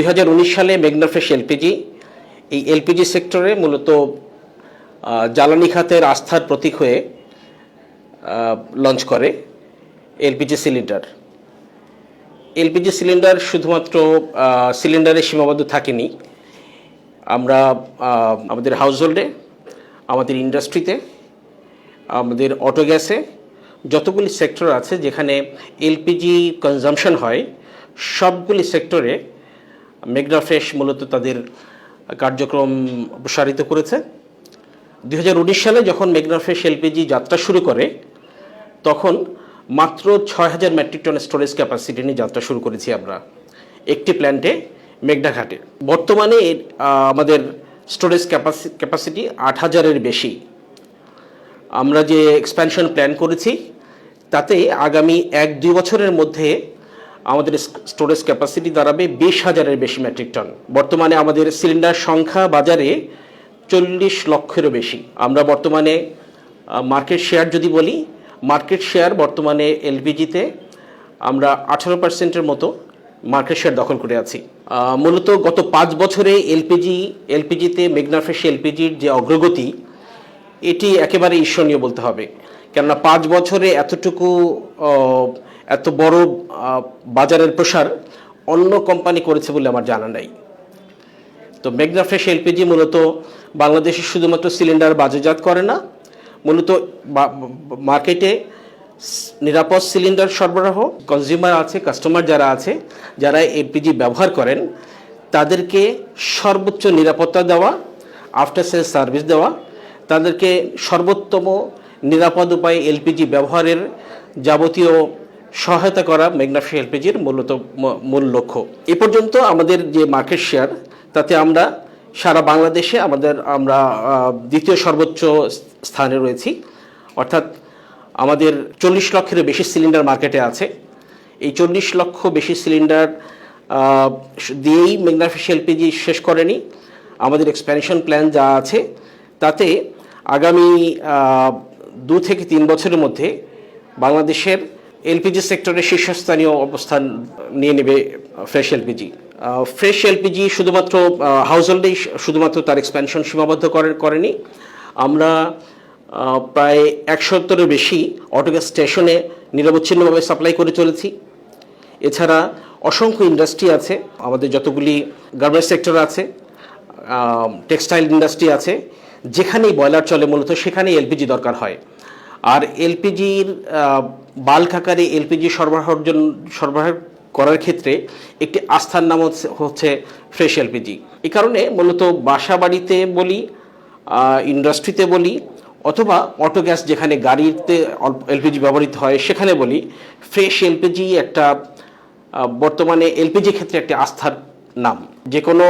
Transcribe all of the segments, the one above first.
দুই হাজার উনিশ সালে মেঘনাফ্রেশ এলপিজি, এই এলপিজি সেক্টরে মূলত জ্বালানি খাতের আস্থার প্রতীক হয়ে লঞ্চ করে এলপিজি সিলিন্ডার এলপিজি সিলিন্ডার শুধুমাত্র সিলিন্ডারে সীমাবদ্ধ থাকেনি। আমরা আমাদের হাউসহোল্ডে আমাদের ইন্ডাস্ট্রিতে আমাদের অটো গ্যাসে যতগুলি সেক্টর আছে যেখানে এলপিজি কনজামশন হয়, সবগুলি সেক্টরে মেঘনাফ্রেশ মূলত তাদের কার্যক্রম প্রসারিত করেছে। দু হাজার উনিশ সালে যখন মেঘনাফ্রেশ এলপিজি যাত্রা শুরু করে, তখন মাত্র ছয় হাজার মেট্রিক টন স্টোরেজ ক্যাপাসিটি নিয়ে যাত্রা শুরু করেছি আমরা একটি প্ল্যান্টে মেঘনাঘাটে বর্তমানে আমাদের স্টোরেজ ক্যাপাসি, ক্যাপাসিটি আট হাজারের বেশি। আমরা যে এক্সপ্যানশন প্ল্যান করেছি, তাতে আগামী এক দুই বছরের মধ্যে আমাদের স্টোরেজ ক্যাপাসিটি দাঁড়াবে বিশ হাজারের বেশি মেট্রিক টন বর্তমানে আমাদের সিলিন্ডার সংখ্যা বাজারে চল্লিশ লক্ষেরও বেশি। আমরা বর্তমানে মার্কেট শেয়ার যদি বলি মার্কেট শেয়ার বর্তমানে এলপিজিতে আমরা আঠারো পার্সেন্টের মতো মার্কেট শেয়ার দখল করে আছি। মূলত গত পাঁচ বছরে এলপিজি এলপিজিতে মেঘনাফেশ এলপিজির যে অগ্রগতি, এটি একেবারে ঈর্ষণীয় বলতে হবে। কেননা পাঁচ বছরে এতটুকু এত বড় বাজারের প্রসার অন্য কোম্পানি করেছে বলে আমার জানা নাই। তো মেঘনাফ্রেশ এলপিজি মূলত বাংলাদেশে শুধুমাত্র সিলিন্ডার বাজারজাত করে না, মূলত মার্কেটে নিরাপদ সিলিন্ডার সরবরাহ কনজিউমার আছে কাস্টমার যারা আছে, যারা এলপিজি ব্যবহার করেন, তাদেরকে সর্বোচ্চ নিরাপত্তা দেওয়া আফটার সেল সার্ভিস দেওয়া, তাদেরকে সর্বোত্তম নিরাপদ উপায়ে এলপিজি ব্যবহারের যাবতীয় সহায়তা করা মেঘনাফি এলপিজির মূলত মূল লক্ষ্য। এ পর্যন্ত আমাদের যে মার্কেট শেয়ার, তাতে আমরা সারা বাংলাদেশে আমাদের, আমরা দ্বিতীয় সর্বোচ্চ স্থানে রয়েছি। অর্থাৎ আমাদের চল্লিশ লক্ষেরও বেশি সিলিন্ডার মার্কেটে আছে। এই চল্লিশ লক্ষ বেশি সিলিন্ডার দিয়েই মেঘনাফিস এলপিজি শেষ করেনি। আমাদের এক্সপ্যানশন প্ল্যান যা আছে, তাতে আগামী দু থেকে তিন বছরের মধ্যে বাংলাদেশের এলপিজি সেক্টরে শীর্ষস্থানীয় অবস্থান নিয়ে নেবে ফ্রেশ এলপিজি। ফ্রেশ এলপিজি শুধুমাত্র হাউস হোল্ডেই শুধুমাত্র তার এক্সপ্যানশন সীমাবদ্ধ করে করেনি। আমরা প্রায় একশোত্তরের বেশি অটোগ্যাস স্টেশনে নিরবচ্ছিন্নভাবে সাপ্লাই করে চলেছি। এছাড়া অসংখ্য ইন্ডাস্ট্রি আছে, আমাদের যতগুলি গার্মেন্টস সেক্টর আছে টেক্সটাইল ইন্ডাস্ট্রি আছে, যেখানেই বয়লার চলে মূলত সেখানেই এলপিজি দরকার হয়। আর এলপিজির বাল্ক আকারে এলপিজি সরবরাহের জন্য, সরবরাহ করার ক্ষেত্রে একটি আস্থার নাম হচ্ছে ফ্রেশ এলপিজি। এই কারণে মূলত বাসা বাড়িতে বলি ইন্ডাস্ট্রিতে বলি, অথবা অটো গ্যাস যেখানে গাড়িতে এলপিজি ব্যবহৃত হয়, সেখানে বলি, ফ্রেশ এলপিজি একটা বর্তমানে এলপিজি ক্ষেত্রে একটি আস্থার নাম। যে কোনো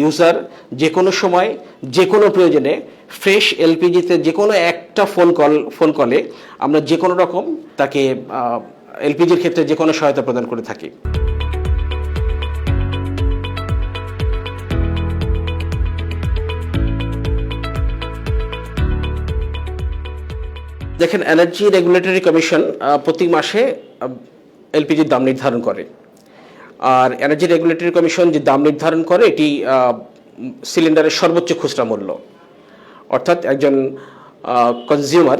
ইউজার যে কোনো সময় যে কোনো প্রয়োজনে ফ্রেশ এলপিজিতে যে কোনো একটা ফোন কল ফোন কলে আমরা যে কোনো রকম তাকে এলপিজির ক্ষেত্রে যে কোনো সহায়তা প্রদান করে থাকি। দেখেন এনার্জি রেগুলেটরি কমিশন প্রতি মাসে এলপিজির দাম নির্ধারণ করে। আর এনার্জি রেগুলেটরি কমিশন যে দাম নির্ধারণ করে, এটি সিলিন্ডারের সর্বোচ্চ খুচরা মূল্য। অর্থাৎ একজন কনজিউমার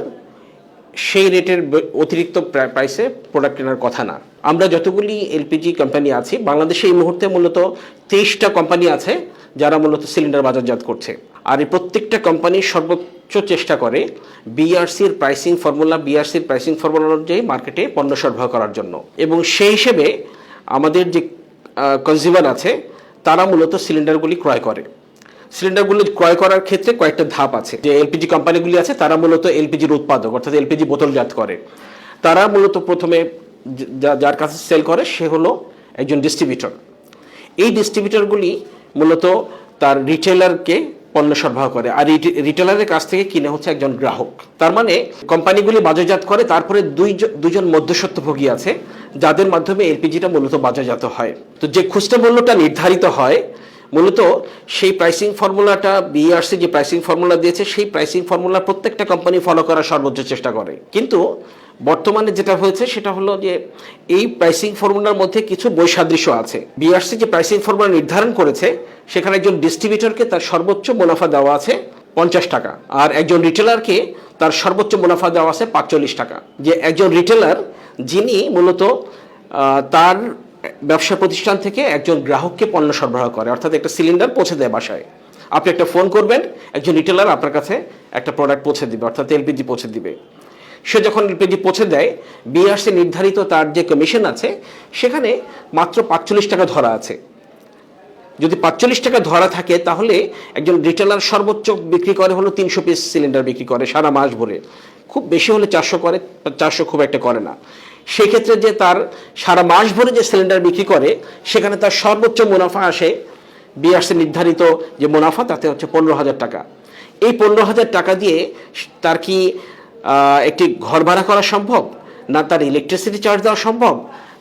সেই রেটের অতিরিক্ত প্রা- প্রাইসে প্রোডাক্ট কেনার কথা না। আমরা যতগুলি এলপিজি কোম্পানি আছি, বাংলাদেশে এই মুহূর্তে মূলত তেইশটা কোম্পানি আছে, যারা মূলত সিলিন্ডার বাজারজাত করছে। আর এই প্রত্যেকটা কোম্পানি সর্বোচ্চ চেষ্টা করে বিআরসির প্রাইসিং ফর্মুলা বিআরসির প্রাইসিং ফর্মুলা অনুযায়ী মার্কেটে পণ্য সরবরাহ করার জন্য। এবং সেই হিসেবে আমাদের যে কনজিউমার আছে, তারা মূলত সিলিন্ডারগুলি ক্রয় করে। সিলিন্ডারগুলি ক্রয় করার ক্ষেত্রে কয়েকটা ধাপ আছে। যে এলপিজি কোম্পানিগুলি আছে, তারা মূলত এলপিজির উৎপাদক, অর্থাৎ এলপিজি বোতলজাত করে। তারা মূলত প্রথমে যার কাছে সেল করে, সে হলো একজন ডিস্ট্রিবিউটর এই ডিস্ট্রিবিউটরগুলি মূলত তার রিটেলারকে পণ্য সরবরাহ করে, আর রিটেলারের কাছ থেকে কিনে হচ্ছে একজন গ্রাহক। তার মানে কোম্পানিগুলি বাজারজাত করে, তারপরে দুই দুজন মধ্যস্বত্বভোগী আছে। যাদের মাধ্যমে এলপিজিটা মূলত বাজারজাত হয়। তো যে খুচরা মূল্যটা নির্ধারিত হয়, মূলত সেই প্রাইসিং ফর্মুলাটা বিআরসি যে প্রাইসিং ফর্মুলা দিয়েছে, সেই প্রাইসিং ফর্মুলা প্রত্যেকটা কোম্পানি ফলো করার সর্বোচ্চ চেষ্টা করে। কিন্তু বর্তমানে যেটা হয়েছে, সেটা হলো যে এই প্রাইসিং ফর্মুলার মধ্যে কিছু বৈসাদৃশ্য আছে। বিআরসি যে প্রাইসিং ফর্মুলা নির্ধারণ করেছে, সেখানে একজন ডিস্ট্রিবিউটরকে তার সর্বোচ্চ মুনাফা দেওয়া আছে পঞ্চাশ টাকা, আর একজন রিটেলারকে তার সর্বোচ্চ মুনাফা দেওয়া আছে পাঁচচল্লিশ টাকা। যে একজন রিটেলার যিনি মূলত তার ব্যবসা প্রতিষ্ঠান থেকে একজন গ্রাহককে পণ্য সরবরাহ করে। অর্থাৎ একটা সিলিন্ডার পৌঁছে দেয় বাসায়। আপনি একটা ফোন করবেন, একজন রিটেলার আপনার কাছে একটা প্রোডাক্ট পৌঁছে দিবে, অর্থাৎ এলপিজি পৌঁছে দিবে। সে যখন এলপিজি পৌঁছে দেয় বিআরসি নির্ধারিত তার যে কমিশন আছে, সেখানে মাত্র পাঁচচল্লিশ টাকা ধরা আছে। যদি পাঁচচল্লিশ টাকা ধরা থাকে, তাহলে একজন রিটেলার সর্বোচ্চ বিক্রি করে হলো তিনশো পিস সিলিন্ডার বিক্রি করে সারা মাস ভরে খুব বেশি হলে চারশো করে, চারশো খুব একটা করে না। সেক্ষেত্রে যে তার সারা মাস ভরে যে সিলিন্ডার বিক্রি করে, সেখানে তার সর্বোচ্চ মুনাফা আসে বিআরসি নির্ধারিত যে মুনাফা, তাতে হচ্ছে পনেরো হাজার টাকা। এই পনেরো হাজার টাকা দিয়ে তার কি একটি ঘর ভাড়া করা সম্ভব? না তার ইলেকট্রিসিটি চার্জ দেওয়া সম্ভব?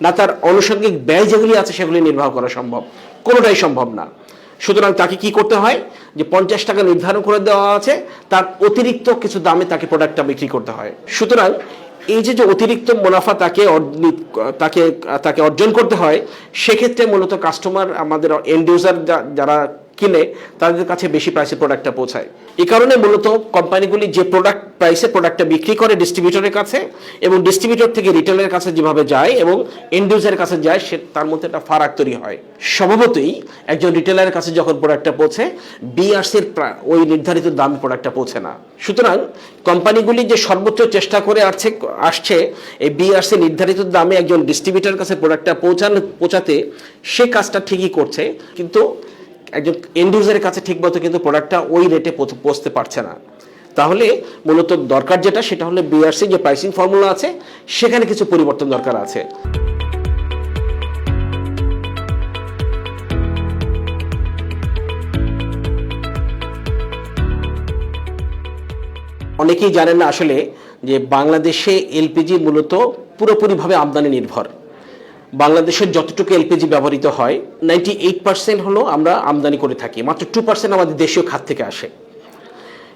না তার আনুষঙ্গিক ব্যয় যেগুলি আছে, সেগুলি নির্বাহ করা সম্ভব? কোনোটাই সম্ভব না। সুতরাং তাকে কি করতে হয়? যে পঞ্চাশ টাকা নির্ধারণ করে দেওয়া আছে, তার অতিরিক্ত কিছু দামে তাকে প্রোডাক্টটা বিক্রি করতে হয়। সুতরাং এই যে যে অতিরিক্ত মুনাফা তাকে তাকে তাকে অর্জন করতে হয়, সেক্ষেত্রে মূলত কাস্টমার আমাদের এন্ড ইউজার যারা কিনে, তাদের কাছে বেশি প্রাইসে প্রোডাক্টটা পৌঁছায়। এই কারণে মূলত কোম্পানিগুলি যে প্রোডাক্ট প্রাইসে প্রোডাক্টটা বিক্রি করে ডিস্ট্রিবিউটরের কাছে এবং ডিস্ট্রিবিউটর থেকে রিটেলের কাছে যেভাবে যায় এবং এন্ড ইউজারের কাছে যায়, সে তার মধ্যে একটা ফারাক তৈরি হয়। স্বভাবতই একজন রিটেলারের কাছে যখন প্রোডাক্টটা পৌঁছে বিআরসির ওই নির্ধারিত দামে প্রোডাক্টটা পৌঁছে না। সুতরাং কোম্পানিগুলি যে সর্বোচ্চ চেষ্টা করে আসছে আসছে, এই বিআরসি নির্ধারিত দামে একজন ডিস্ট্রিবিউটরের কাছে প্রোডাক্টটা পৌঁছানো পৌঁছাতে সে কাজটা ঠিকই করছে। কিন্তু একজন এন্ড ইউজারের কাছে ঠিকমতো কিন্তু প্রোডাক্টটা ওই রেটে পৌঁছতে পারছে না। তাহলে মূলত দরকার যেটা, সেটা হলো বিআরসি যে প্রাইসিং ফর্মুলা আছে, সেখানে কিছু পরিবর্তন দরকার আছে। অনেকেই জানেন না আসলে যে বাংলাদেশে এলপিজি মূলত পুরোপুরিভাবে আমদানি নির্ভর। বাংলাদেশের যতটুকু এলপিজি ব্যবহৃত হয় নাইনটি এইট পার্সেন্ট হলো আমরা আমদানি করে থাকি, মাত্র টু পার্সেন্ট আমাদের দেশীয় খাত থেকে আসে।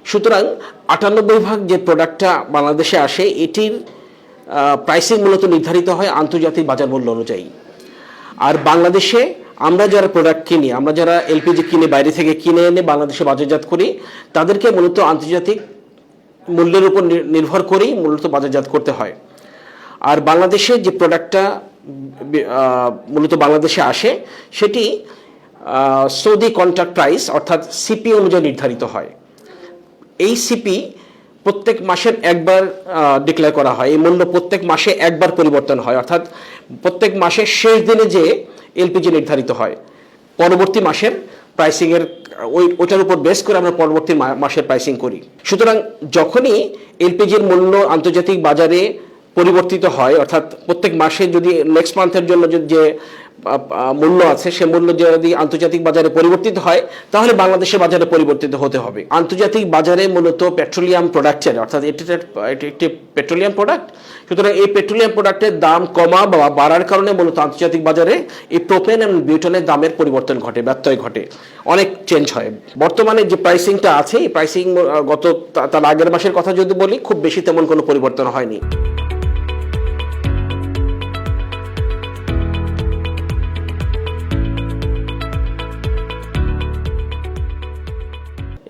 সুতরাং আটানব্বই ভাগ যে প্রোডাক্টটা বাংলাদেশে আসে, এটির প্রাইসিং মূলত নির্ধারিত হয় আন্তর্জাতিক বাজার মূল্য অনুযায়ী। আর বাংলাদেশে আমরা যারা প্রোডাক্ট কিনি, আমরা যারা এলপিজি কিনে, বাইরে থেকে কিনে এনে বাংলাদেশে বাজারজাত করি, তাদেরকে মূলত আন্তর্জাতিক মূল্যের উপর নির- নির্ভর করেই মূলত বাজারজাত করতে হয়। আর বাংলাদেশে যে প্রোডাক্টটা মূলত বাংলাদেশে আসে, সেটি সৌদি কন্ট্রাক্ট প্রাইস অর্থাৎ সিপি অনুযায়ী নির্ধারিত হয়। এই সিপি প্রত্যেক মাসের একবার ডিক্লেয়ার করা হয়। এই মূল্য প্রত্যেক মাসে একবার পরিবর্তন হয়। অর্থাৎ প্রত্যেক মাসের শেষ দিনে যে এলপিজি নির্ধারিত হয়, পরবর্তী মাসের প্রাইসিংয়ের ওই, ওটার উপর বেস করে আমরা পরবর্তী মাসের প্রাইসিং করি। সুতরাং যখনই এলপিজির মূল্য আন্তর্জাতিক বাজারে পরিবর্তিত হয়, অর্থাৎ প্রত্যেক মাসে যদি নেক্সট মান্থের জন্য যে- মূল্য আছে, সে মূল্য যদি আন্তর্জাতিক বাজারে পরিবর্তিত হয়, তাহলে বাংলাদেশের বাজারে পরিবর্তিত হতে হবে। আন্তর্জাতিক বাজারে মূলত পেট্রোলিয়াম প্রোডাক্টের অর্থাৎ এটি একটি পেট্রোলিয়াম প্রোডাক্ট সুতরাং এই পেট্রোলিয়াম প্রোডাক্টের দাম কমা বা বাড়ার কারণে মূলত আন্তর্জাতিক বাজারে এই প্রোপেন এবং বিউটনের দামের পরিবর্তন ঘটে, ব্যত্যয় ঘটে, অনেক চেঞ্জ হয়। বর্তমানে যে প্রাইসিংটা আছে, এই প্রাইসিং গত তার আগের মাসের কথা যদি বলি, খুব বেশি তেমন কোনো পরিবর্তন হয়নি।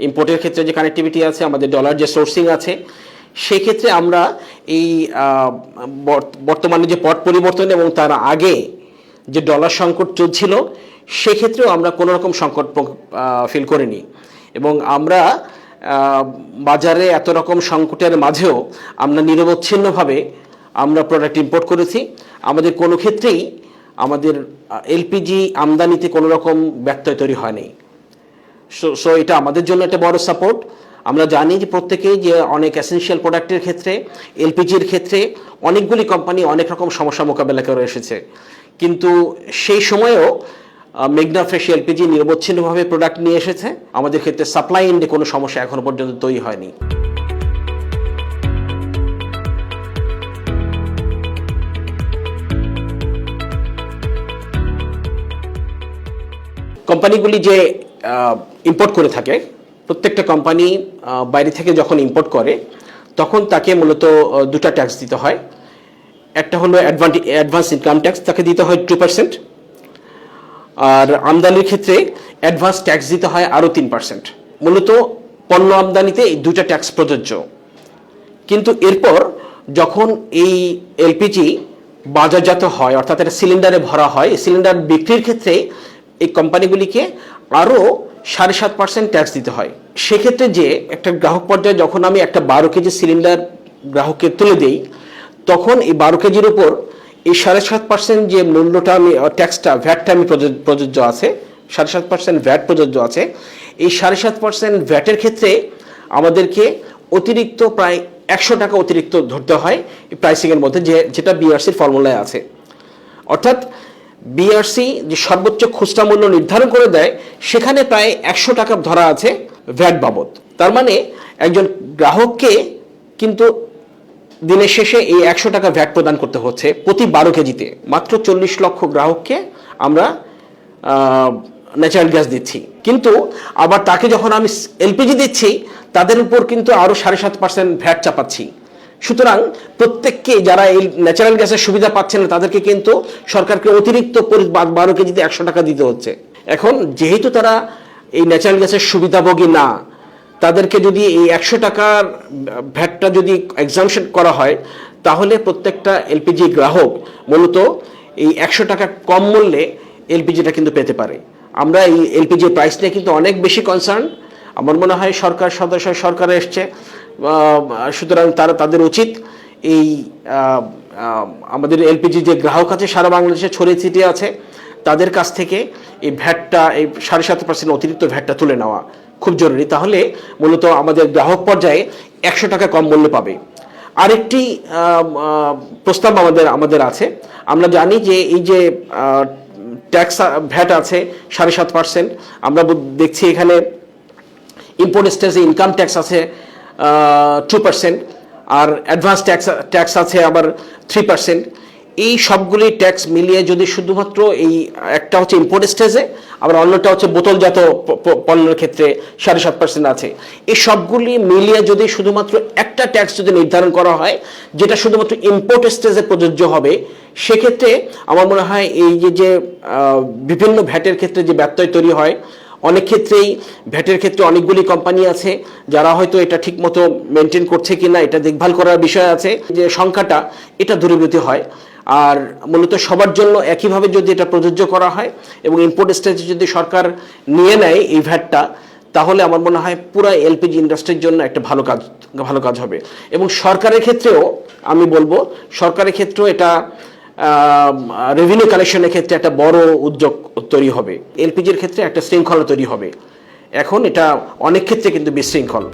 ইম্পোর্টের ক্ষেত্রে যে কানেক্টিভিটি আছে, আমাদের ডলার যে সোর্সিং আছে, সেক্ষেত্রে আমরা এই বর্তমানে যে পট পরিবর্তন এবং তার আগে যে ডলার সংকট চলছিল, সেক্ষেত্রেও আমরা কোনো রকম সংকট ফিল করিনি। এবং আমরা বাজারে এত রকম সংকটের মাঝেও আমরা নিরবচ্ছিন্নভাবে আমরা প্রোডাক্ট ইম্পোর্ট করেছি। আমাদের কোনো ক্ষেত্রেই আমাদের এলপিজি আমদানিতে কোনো রকম ব্যত্যয় তৈরি হয়নি। সো এটা আমাদের জন্য একটা বড় সাপোর্ট আমরা জানি যে প্রত্যেকেই যে অনেক এসেনশিয়াল প্রোডাক্টের ক্ষেত্রে এলপিজির ক্ষেত্রে অনেকগুলি কোম্পানি অনেক রকম সমস্যা মোকাবেলা করে এসেছে। কিন্তু সেই সময়েও মেঘনা ফ্রেশ এলপিজি নিরবচ্ছিন্নভাবে প্রোডাক্ট নিয়ে এসেছে। আমাদের ক্ষেত্রে সাপ্লাই এন্ডে কোনো সমস্যা এখনও পর্যন্ত তৈরি হয়নি। কোম্পানিগুলি যে ইম্পোর্ট করে থাকে। প্রত্যেকটা কোম্পানি বাইরে থেকে যখন ইম্পোর্ট করে, তখন তাকে মূলত দুটা ট্যাক্স দিতে হয়। একটা হলো অ্যাডভান্স ইনকাম ট্যাক্স তাকে দিতে হয় টু পার্সেন্ট আর আমদানির ক্ষেত্রে অ্যাডভান্স ট্যাক্স দিতে হয় আরও তিন পার্সেন্ট মূলত পণ্য আমদানিতে এই দুটা ট্যাক্স প্রযোজ্য। কিন্তু এরপর যখন এই এলপিজি বাজারজাত হয়, অর্থাৎ এটা সিলিন্ডারে ভরা হয় সিলিন্ডার বিক্রির ক্ষেত্রে এই কোম্পানিগুলিকে আরও সাড়ে সাত পার্সেন্ট ট্যাক্স দিতে হয়। সেক্ষেত্রে যে একটা গ্রাহক পর্যায়ে যখন আমি একটা বারো কেজি সিলিন্ডার গ্রাহককে তুলে দেই, তখন এই বারো কেজির উপর এই সাড়ে সাত পার্সেন্ট যে মূল্যটা আমি ট্যাক্সটা ভ্যাটটা আমি প্রযোজ- প্রযোজ্য আছে, সাড়ে সাত পার্সেন্ট ভ্যাট প্রযোজ্য আছে, এই সাড়ে সাত পার্সেন্ট ভ্যাটের ক্ষেত্রে আমাদেরকে অতিরিক্ত প্রায় একশো টাকা অতিরিক্ত ধরতে হয় প্রাইসিংয়ের মধ্যে, যে, যেটা বিআরসির ফর্মুলায় আছে। অর্থাৎ বিআরসি যে সর্বোচ্চ খুচরা মূল্য নির্ধারণ করে দেয়, সেখানে প্রায় একশো টাকা ধরা আছে ভ্যাট বাবদ। তার মানে একজন গ্রাহককে কিন্তু দিনের শেষে এই একশো টাকা ভ্যাট প্রদান করতে হচ্ছে প্রতি বারো কেজিতে। মাত্র চল্লিশ লক্ষ গ্রাহককে আমরা ন্যাচারাল গ্যাস দিচ্ছি। কিন্তু আবার তাকে যখন আমি এলপিজি দিচ্ছি, তাদের উপর কিন্তু আরও সাড়ে সাত পার্সেন্ট ভ্যাট চাপাচ্ছি। সুতরাং প্রত্যেককে যারা এই ন্যাচারাল গ্যাসের সুবিধা পাচ্ছে না, তাদেরকে কিন্তু সরকারকে অতিরিক্ত বারো কেজিতে একশো টাকা দিতে হচ্ছে। এখন যেহেতু তারা এই ন্যাচারাল গ্যাসের সুবিধাভোগী না, তাদেরকে যদি এই একশো টাকার ভ্যাটটা যদি এক্সামশন করা হয়, তাহলে প্রত্যেকটা এলপিজি গ্রাহক মূলত এই একশো টাকা কম মূল্যে এলপিজিটা কিন্তু পেতে পারে। আমরা এই এলপিজি প্রাইস নিয়ে কিন্তু অনেক বেশি কনসার্ন আমার মনে হয় সরকার সদস্য সরকারে এসছে। সুতরাং তারা তাদের উচিত এই আমাদের এলপিজি যে গ্রাহক আছে, সারা বাংলাদেশে ছড়িয়ে ছিটিয়ে আছে, তাদের কাছ থেকে এই ভ্যাটটা, এই সাড়ে সাত পার্সেন্ট অতিরিক্ত ভ্যাটটা তুলে নেওয়া খুব জরুরি। তাহলে মূলত আমাদের গ্রাহক পর্যায়ে একশো টাকা কম মূল্য পাবে। আরেকটি প্রস্তাব আমাদের আমাদের আছে। আমরা জানি যে এই যে ট্যাক্স ভ্যাট আছে সাড়ে সাত পার্সেন্ট আমরা দেখছি এখানে ইম্পোর্ট স্টেজে ইনকাম ট্যাক্স আছে টু পার্সেন্ট আর অ্যাডভান্স ট্যাক্স ট্যাক্স আছে আবার থ্রি পার্সেন্ট এই সবগুলি ট্যাক্স মিলিয়ে যদি শুধুমাত্র এই একটা হচ্ছে ইম্পোর্ট স্টেজে আবার অন্যটা হচ্ছে বোতলজাত পণ্যের ক্ষেত্রে সাড়ে সাত পার্সেন্ট আছে। এই সবগুলি মিলিয়ে যদি শুধুমাত্র একটা ট্যাক্স যদি নির্ধারণ করা হয়, যেটা শুধুমাত্র ইম্পোর্ট স্টেজে প্রযোজ্য হবে, সেক্ষেত্রে আমার মনে হয় এই যে যে বিভিন্ন ভ্যাটের ক্ষেত্রে যে ব্যত্যয় তৈরি হয় অনেক ক্ষেত্রেই ভ্যাটের ক্ষেত্রে অনেকগুলি কোম্পানি আছে, যারা হয়তো এটা ঠিকমতো মেনটেন করছে কিনা, এটা দেখভাল করার বিষয় আছে, যে সংখ্যাটা এটা দূরীভূত হয়। আর মূলত সবার জন্য একইভাবে যদি এটা প্রযোজ্য করা হয় এবং ইম্পোর্ট স্টেজে যদি সরকার নিয়ে নেয় এই ভ্যাটটা, তাহলে আমার মনে হয় পুরো এলপিজি ইন্ডাস্ট্রির জন্য একটা ভালো কাজ ভালো কাজ হবে। এবং সরকারের ক্ষেত্রেও আমি বলব, সরকারের ক্ষেত্রেও এটা রেভিনিউ কালেকশনের ক্ষেত্রে একটা বড় উদ্যোগ তৈরি হবে। এলপিজির ক্ষেত্রে একটা শৃঙ্খলা তৈরি হবে। এখন এটা অনেক ক্ষেত্রে কিন্তু বিশৃঙ্খল।